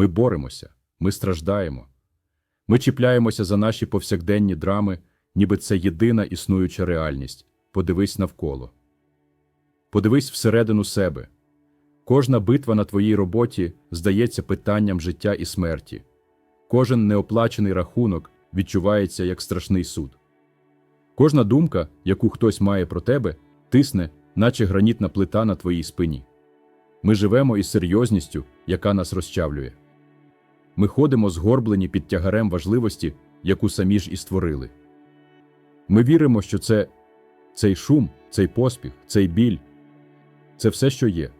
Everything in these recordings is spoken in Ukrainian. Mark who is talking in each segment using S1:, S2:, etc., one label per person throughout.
S1: Ми боремося, ми страждаємо. Ми чіпляємося за наші повсякденні драми, ніби це єдина існуюча реальність. Подивись навколо. Подивись всередину себе. Кожна битва на твоїй роботі здається питанням життя і смерті. Кожен неоплачений рахунок відчувається як страшний суд. Кожна думка, яку хтось має про тебе, тисне, наче гранітна плита на твоїй спині. Ми живемо із серйозністю, яка нас розчавлює. Ми ходимо згорблені під тягарем важливості, яку самі ж і створили. Ми віримо, що це цей шум, цей поспіх, цей біль це все, що є.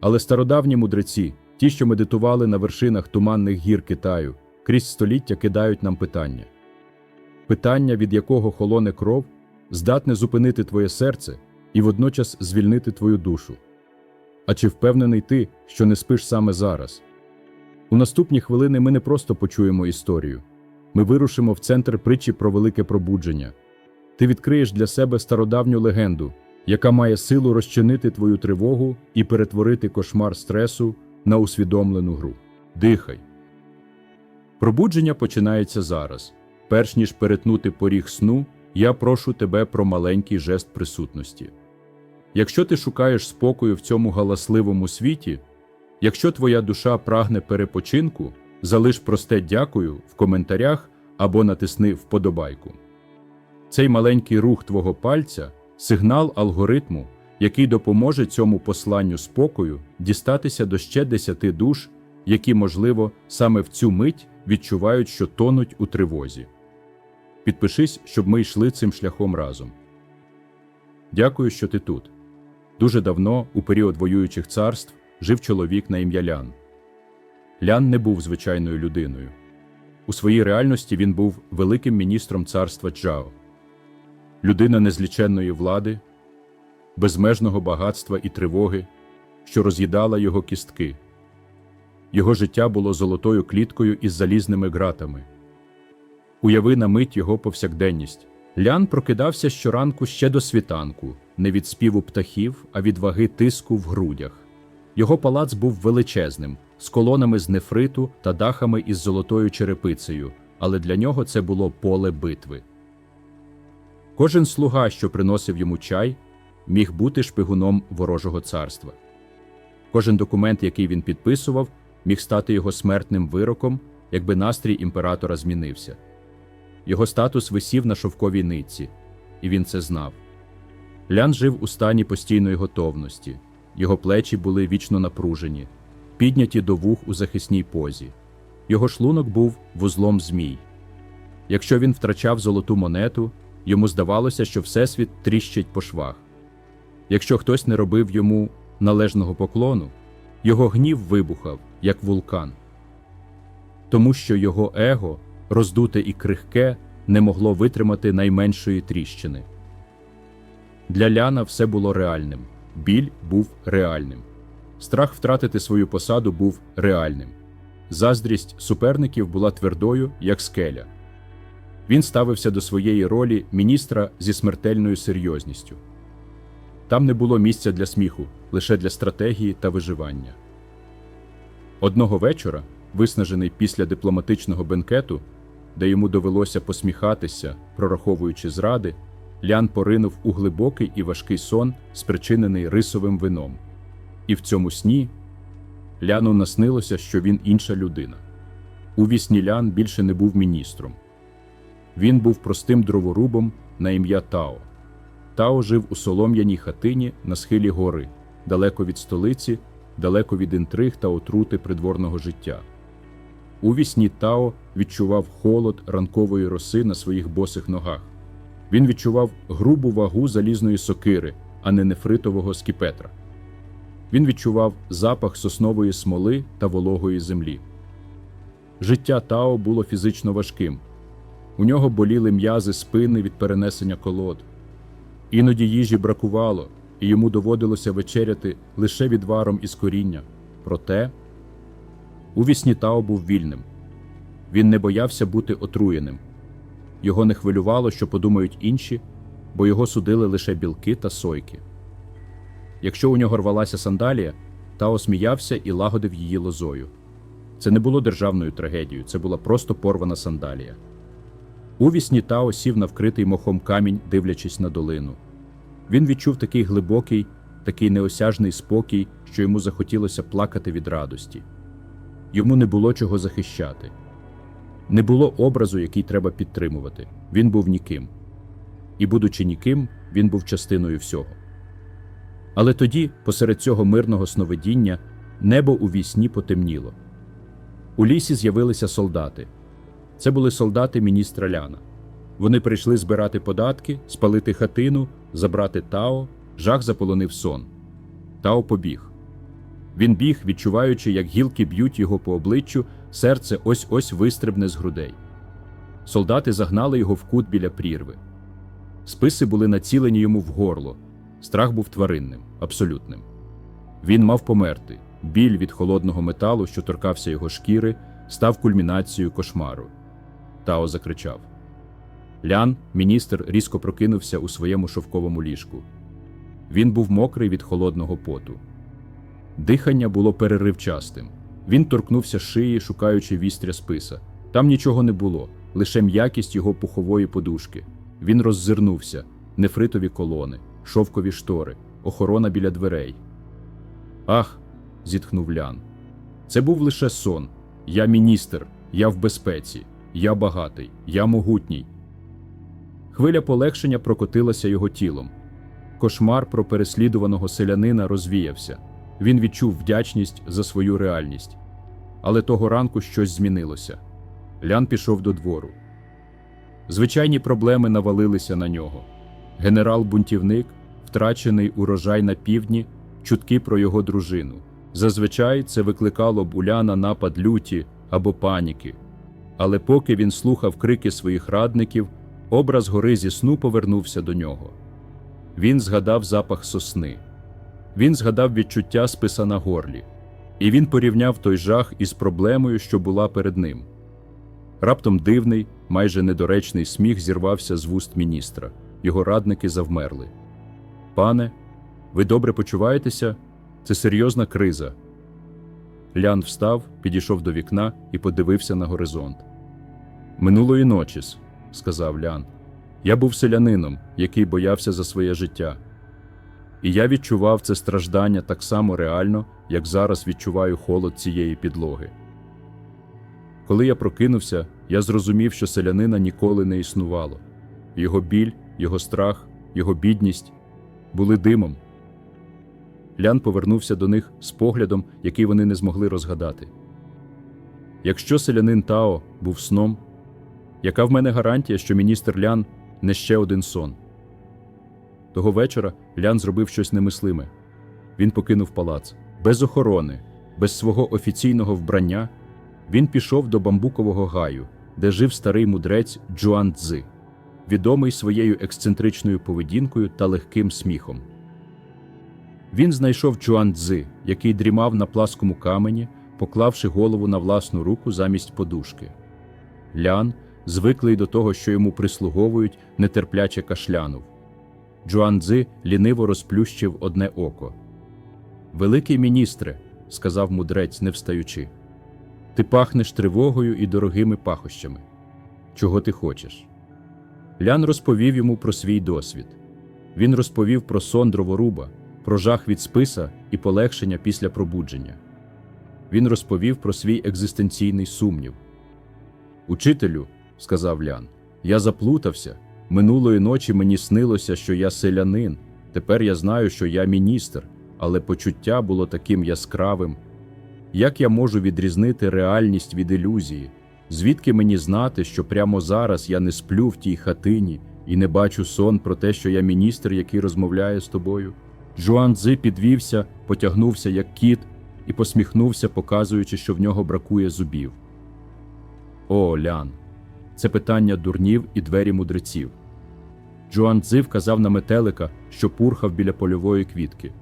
S1: Але стародавні мудреці, ті, що медитували на вершинах туманних гір Китаю, крізь століття кидають нам питання. Питання, від якого холоне кров, здатне зупинити твоє серце і водночас звільнити твою душу. А чи впевнений ти, що не спиш саме зараз? У наступні хвилини ми не просто почуємо історію. Ми вирушимо в центр притчі про велике пробудження. Ти відкриєш для себе стародавню легенду, яка має силу розчинити твою тривогу і перетворити кошмар стресу на усвідомлену гру. Дихай. Пробудження починається зараз. Перш ніж перетнути поріг сну, я прошу тебе про маленький жест присутності. Якщо ти шукаєш спокою в цьому галасливому світі, якщо твоя душа прагне перепочинку, залиш просте дякую в коментарях або натисни вподобайку. Цей маленький рух твого пальця сигнал алгоритму, який допоможе цьому посланню спокою дістатися до ще десяти душ, які, можливо, саме в цю мить відчувають, що тонуть у тривозі. Підпишись, щоб ми йшли цим шляхом разом. Дякую, що ти тут. Дуже давно, у період воюючих царств, жив чоловік на ім'я Лян. Лян не був звичайною людиною. У своїй реальності він був великим міністром царства Джао, людина незліченної влади, безмежного багатства і тривоги, що роз'їдала його кістки. Його життя було золотою кліткою із залізними ґратами. Уяви на мить його повсякденність. Лян прокидався щоранку ще до світанку, не від співу птахів, а від ваги тиску в грудях. Його палац був величезним, з колонами з нефриту та дахами із золотою черепицею, але для нього це було поле битви. Кожен слуга, що приносив йому чай, міг бути шпигуном ворожого царства. Кожен документ, який він підписував, міг стати його смертним вироком, якби настрій імператора змінився. Його статус висів на шовковій нитці, і він це знав. Лян жив у стані постійної готовності, його плечі були вічно напружені, підняті до вух у захисній позі. Його шлунок був вузлом змій. Якщо він втрачав золоту монету, йому здавалося, що Всесвіт тріщить по швах. Якщо хтось не робив йому належного поклону, його гнів вибухав, як вулкан. Тому що його его, роздуте і крихке, не могло витримати найменшої тріщини. Для Ляна все було реальним, біль був реальним, страх втратити свою посаду був реальним. Заздрість суперників була твердою, як скеля. Він ставився до своєї ролі міністра зі смертельною серйозністю. Там не було місця для сміху, лише для стратегії та виживання. Одного вечора, виснажений після дипломатичного бенкету, де йому довелося посміхатися, прораховуючи зради, Лян поринув у глибокий і важкий сон, спричинений рисовим вином. І в цьому сні Ляну наснилося, що він інша людина. У вісні Лян більше не був міністром. Він був простим дроворубом на ім'я Тао. Тао жив у солом'яній хатині на схилі гори, далеко від столиці, далеко від інтриг та отрути придворного життя. У вісні Тао відчував холод ранкової роси на своїх босих ногах. Він відчував грубу вагу залізної сокири, а не нефритового скіпетра. Він відчував запах соснової смоли та вологої землі. Життя Тао було фізично важким. У нього боліли м'язи спини від перенесення колод. Іноді їжі бракувало, і йому доводилося вечеряти лише відваром із коріння. Проте у вісні Тао був вільним. Він не боявся бути отруєним. Його не хвилювало, що подумають інші, бо його судили лише білки та сойки. Якщо у нього рвалася сандалія, Тао сміявся і лагодив її лозою. Це не було державною трагедією, це була просто порвана сандалія. Увісні Тао сів на вкритий мохом камінь, дивлячись на долину. Він відчув такий глибокий, такий неосяжний спокій, що йому захотілося плакати від радості. Йому не було чого захищати. Не було образу, який треба підтримувати. Він був ніким. І, будучи ніким, він був частиною всього. Але тоді, посеред цього мирного сновидіння, небо у вісні потемніло. У лісі з'явилися солдати. Це були солдати міністра Ляна. Вони прийшли збирати податки, спалити хатину, забрати Тао, жах заполонив сон. Тао побіг. Він біг, відчуваючи, як гілки б'ють його по обличчю, серце ось ось вистрибне з грудей. Солдати загнали його в кут біля прірви. Списи були націлені йому в горло. Страх був тваринним, абсолютним. Він мав померти. Біль від холодного металу, що торкався його шкіри, став кульмінацією кошмару. Тао закричав. Лян, міністр, різко прокинувся у своєму шовковому ліжку. Він був мокрий від холодного поту. Дихання було переривчастим. Він торкнувся шиї, шукаючи вістря списа. Там нічого не було, лише м'якість його пухової подушки. Він роззирнувся нефритові колони, шовкові штори, охорона біля дверей. Ах, зітхнув Лян. Це був лише сон. Я міністр, я в безпеці, я багатий, я могутній. Хвиля полегшення прокотилася його тілом. Кошмар про переслідуваного селянина розвіявся. Він відчув вдячність за свою реальність. Але того ранку щось змінилося. Лян пішов до двору. Звичайні проблеми навалилися на нього. Генерал-бунтівник, втрачений урожай на півдні, чутки про його дружину. Зазвичай це викликало б у Ляна напад люті або паніки. Але поки він слухав крики своїх радників, образ гори зі сну повернувся до нього. Він згадав запах сосни. Він згадав відчуття списа на горлі, і він порівняв той жах із проблемою, що була перед ним. Раптом дивний, майже недоречний сміх зірвався з вуст міністра. Його радники завмерли. Пане, ви добре почуваєтеся? Це серйозна криза. Лян встав, підійшов до вікна і подивився на горизонт. Минулої ночі, сказав Лян, я був селянином, який боявся за своє життя. І я відчував це страждання так само реально, як зараз відчуваю холод цієї підлоги. Коли я прокинувся, я зрозумів, що селянина ніколи не існувало. Його біль, його страх, його бідність були димом. Лян повернувся до них з поглядом, який вони не змогли розгадати. Якщо селянин Тао був сном, яка в мене гарантія, що міністр Лян не ще один сон? Того вечора Лян зробив щось немислиме. Він покинув палац без охорони, без свого офіційного вбрання. Він пішов до бамбукового гаю, де жив старий мудрець Джуан Цзи, відомий своєю ексцентричною поведінкою та легким сміхом. Він знайшов Джуан Цзи, який дрімав на пласкому камені, поклавши голову на власну руку замість подушки. Лян, звиклий до того, що йому прислуговують, нетерпляче кашлянув. Джуан Цзи ліниво розплющив одне око. Великий міністре, сказав мудрець, не встаючи, ти пахнеш тривогою і дорогими пахощами. Чого ти хочеш? Лян розповів йому про свій досвід. Він розповів про сон дроворуба, про жах від списа і полегшення після пробудження. Він розповів про свій екзистенційний сумнів. Учителю, сказав Лян, я заплутався. Минулої ночі мені снилося, що я селянин. Тепер я знаю, що я міністр, але почуття було таким яскравим. Як я можу відрізнити реальність від ілюзії? Звідки мені знати, що прямо зараз я не сплю в тій хатині і не бачу сон про те, що я міністр, який розмовляє з тобою? Жуан Цзи підвівся, потягнувся як кіт і посміхнувся, показуючи, що в нього бракує зубів. О, Лян, це питання дурнів і двері мудреців. Джуан Цзи вказав на метелика, що пурхав біля польової квітки.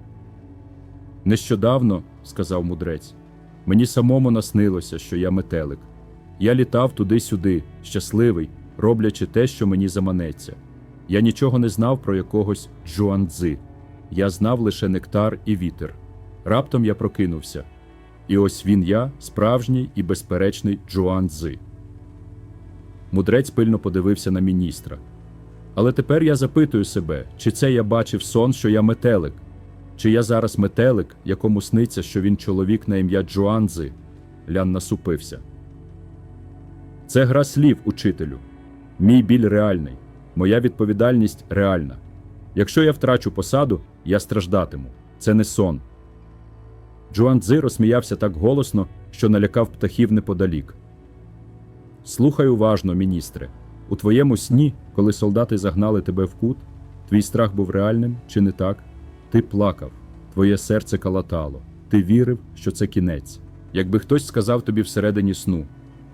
S1: Нещодавно, сказав мудрець, мені самому наснилося, що я метелик. Я літав туди-сюди, щасливий, роблячи те, що мені заманеться. Я нічого не знав про якогось Джуан Цзи. Я знав лише нектар і вітер. Раптом я прокинувся. І ось він я, справжній і безперечний Джуан Цзи. Мудрець пильно подивився на міністра. Але тепер я запитую себе, чи це я бачив сон, що я метелик, чи я зараз метелик, якому сниться, що він чоловік на ім'я Джуанзи? Лян насупився. Це гра слів, учителю. Мій біль реальний, моя відповідальність реальна. Якщо я втрачу посаду, я страждатиму. Це не сон. Джуанзи розсміявся так голосно, що налякав птахів неподалік. Слухай уважно, міністре. У твоєму сні, коли солдати загнали тебе в кут, твій страх був реальним чи не так? Ти плакав, твоє серце калатало, ти вірив, що це кінець. Якби хтось сказав тобі всередині сну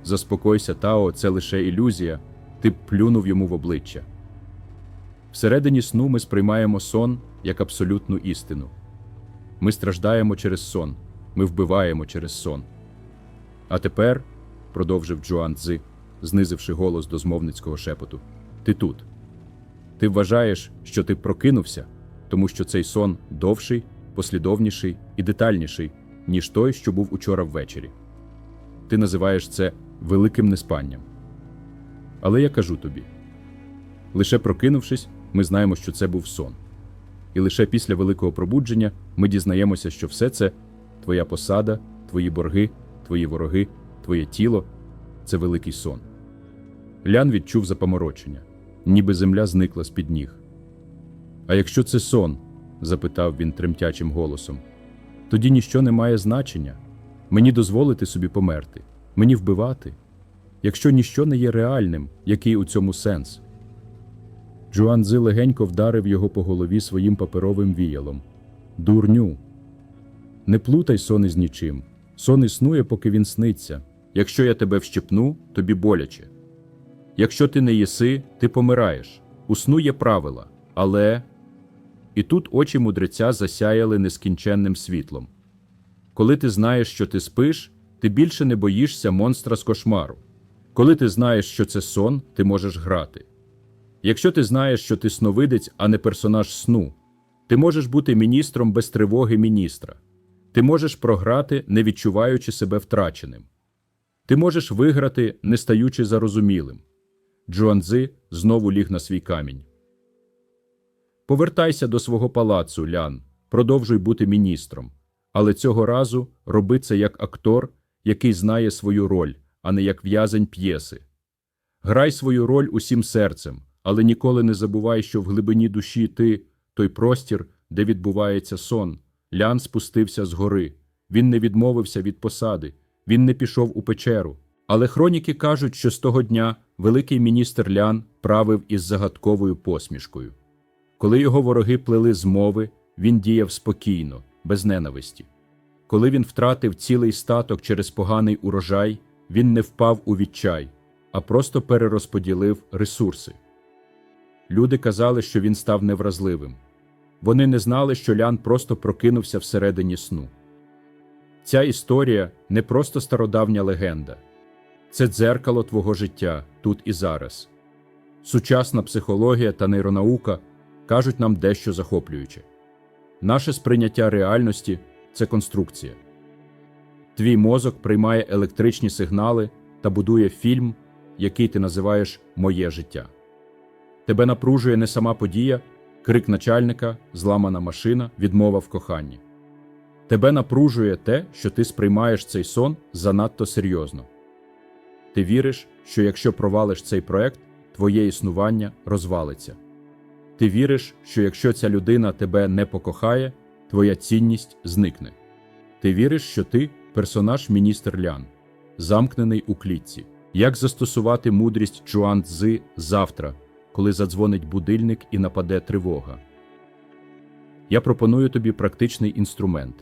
S1: Заспокойся, Тао, це лише ілюзія, ти б плюнув йому в обличчя. Всередині сну ми сприймаємо сон як абсолютну істину. Ми страждаємо через сон, ми вбиваємо через сон. А тепер, продовжив Джоан Цзи, знизивши голос до змовницького шепоту, ти тут. Ти вважаєш, що ти прокинувся, тому що цей сон довший, послідовніший і детальніший, ніж той, що був учора ввечері. Ти називаєш це великим неспанням. Але я кажу тобі: лише прокинувшись, ми знаємо, що це був сон. І лише після великого пробудження ми дізнаємося, що все це твоя посада, твої борги, твої вороги, твоє тіло це великий сон. Лян відчув запоморочення, ніби земля зникла з під ніг. А якщо це сон? запитав він тремтячим голосом, тоді ніщо не має значення. Мені дозволити собі померти, мені вбивати. Якщо ніщо не є реальним, який у цьому сенс? Джуанзи легенько вдарив його по голові своїм паперовим віялом. Дурню. Не плутай сон із нічим. Сон існує, поки він сниться. Якщо я тебе вщипну, тобі боляче. Якщо ти не їси, ти помираєш. У сну є правила, але. І тут очі мудреця засяяли нескінченним світлом. Коли ти знаєш, що ти спиш, ти більше не боїшся монстра з кошмару. Коли ти знаєш, що це сон, ти можеш грати. Якщо ти знаєш, що ти сновидець, а не персонаж сну, ти можеш бути міністром без тривоги міністра. Ти можеш програти, не відчуваючи себе втраченим. Ти можеш виграти, не стаючи зарозумілим. Джуанзи знову ліг на свій камінь. Повертайся до свого палацу, Лян, продовжуй бути міністром. Але цього разу роби це як актор, який знає свою роль, а не як в'язень п'єси. Грай свою роль усім серцем, але ніколи не забувай, що в глибині душі ти той простір, де відбувається сон. Лян спустився з гори. Він не відмовився від посади, він не пішов у печеру. Але хроніки кажуть, що з того дня великий міністр Лян правив із загадковою посмішкою. Коли його вороги плели змови, він діяв спокійно, без ненависті. Коли він втратив цілий статок через поганий урожай, він не впав у відчай, а просто перерозподілив ресурси. Люди казали, що він став невразливим. Вони не знали, що Лян просто прокинувся всередині сну. Ця історія не просто стародавня легенда, це дзеркало твого життя тут і зараз. Сучасна психологія та нейронаука кажуть нам дещо захоплююче. Наше сприйняття реальності це конструкція. Твій мозок приймає електричні сигнали та будує фільм, який ти називаєш Моє життя. Тебе напружує не сама подія, крик начальника, зламана машина, відмова в коханні. Тебе напружує те, що ти сприймаєш цей сон занадто серйозно. Ти віриш, що якщо провалиш цей проект, твоє існування розвалиться. Ти віриш, що якщо ця людина тебе не покохає, твоя цінність зникне. Ти віриш, що ти персонаж міністр Лян, замкнений у клітці. Як застосувати мудрість Чуан Цзи завтра, коли задзвонить будильник і нападе тривога? Я пропоную тобі практичний інструмент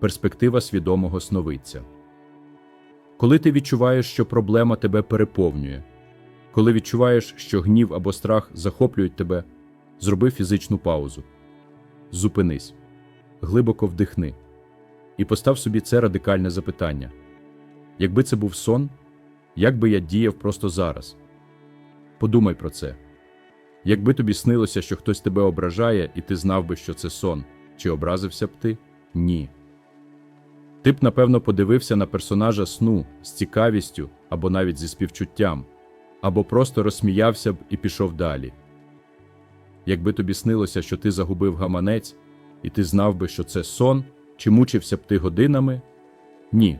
S1: перспектива свідомого сновидця. Коли ти відчуваєш, що проблема тебе переповнює, коли відчуваєш, що гнів або страх захоплюють тебе, зроби фізичну паузу. Зупинись, глибоко вдихни і постав собі це радикальне запитання: якби це був сон, як би я діяв просто зараз? Подумай про це. Якби тобі снилося, що хтось тебе ображає, і ти знав би, що це сон, чи образився б ти? Ні. Ти б, напевно, подивився на персонажа сну з цікавістю або навіть зі співчуттям, або просто розсміявся б і пішов далі. Якби тобі снилося, що ти загубив гаманець, і ти знав би, що це сон, чи мучився б ти годинами? Ні.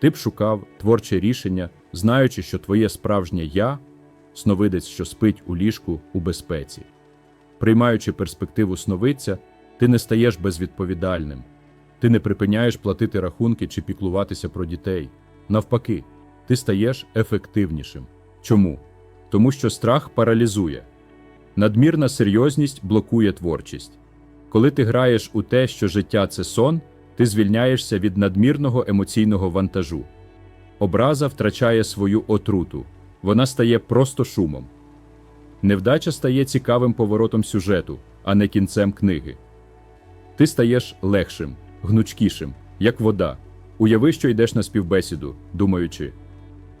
S1: Ти б шукав творче рішення, знаючи, що твоє справжнє я сновидець, що спить у ліжку у безпеці. Приймаючи перспективу сновидця, ти не стаєш безвідповідальним, ти не припиняєш платити рахунки чи піклуватися про дітей. Навпаки, ти стаєш ефективнішим. Чому? Тому що страх паралізує. Надмірна серйозність блокує творчість. Коли ти граєш у те, що життя це сон, ти звільняєшся від надмірного емоційного вантажу. Образа втрачає свою отруту, вона стає просто шумом. Невдача стає цікавим поворотом сюжету, а не кінцем книги. Ти стаєш легшим, гнучкішим, як вода. Уяви, що йдеш на співбесіду, думаючи,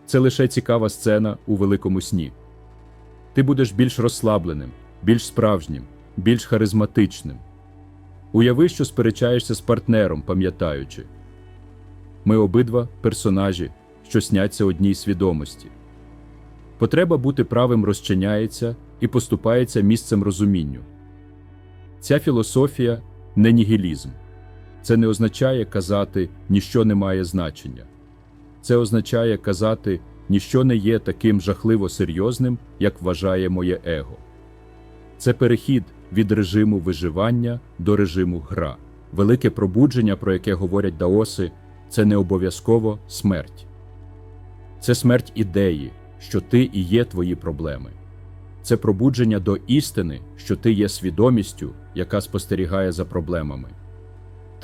S1: це лише цікава сцена у великому сні. Ти будеш більш розслабленим, більш справжнім, більш харизматичним. Уяви, що сперечаєшся з партнером, пам'ятаючи. Ми обидва персонажі, що сняться одній свідомості. Потреба бути правим розчиняється і поступається місцем розумінню. Ця філософія не нігілізм. Це не означає казати ніщо не має значення. Це означає казати ніщо не є таким жахливо серйозним, як вважає моє его. Це перехід від режиму виживання до режиму гра. Велике пробудження, про яке говорять даоси, це не обов'язково смерть. Це смерть ідеї, що ти і є твої проблеми. Це пробудження до істини, що ти є свідомістю, яка спостерігає за проблемами.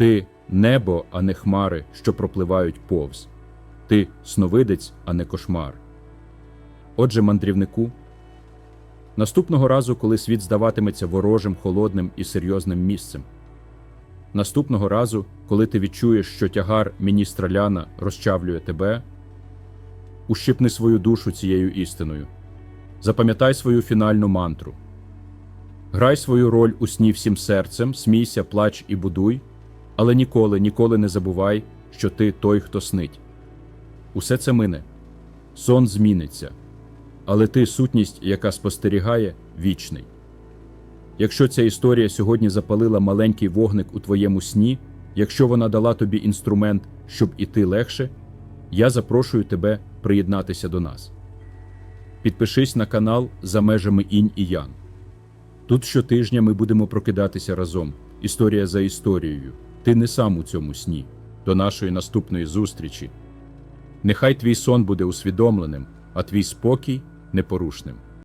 S1: Ти небо, а не хмари, що пропливають повз. Ти сновидець, а не кошмар. Отже, мандрівнику, наступного разу, коли світ здаватиметься ворожим, холодним і серйозним місцем. Наступного разу, коли ти відчуєш, що тягар міністра Ляна розчавлює тебе, ущипни свою душу цією істиною. Запам'ятай свою фінальну мантру. Грай свою роль у сні всім серцем, смійся, плач і будуй, але ніколи, ніколи не забувай, що ти той, хто снить. Усе це мине. Сон зміниться, але ти сутність, яка спостерігає, вічний. Якщо ця історія сьогодні запалила маленький вогник у твоєму сні, якщо вона дала тобі інструмент, щоб іти легше, я запрошую тебе приєднатися до нас. Підпишись на канал за межами інь і ян. Тут щотижня ми будемо прокидатися разом, історія за історією. Ти не сам у цьому сні. До нашої наступної зустрічі. Нехай твій сон буде усвідомленим, а твій спокій непорушним.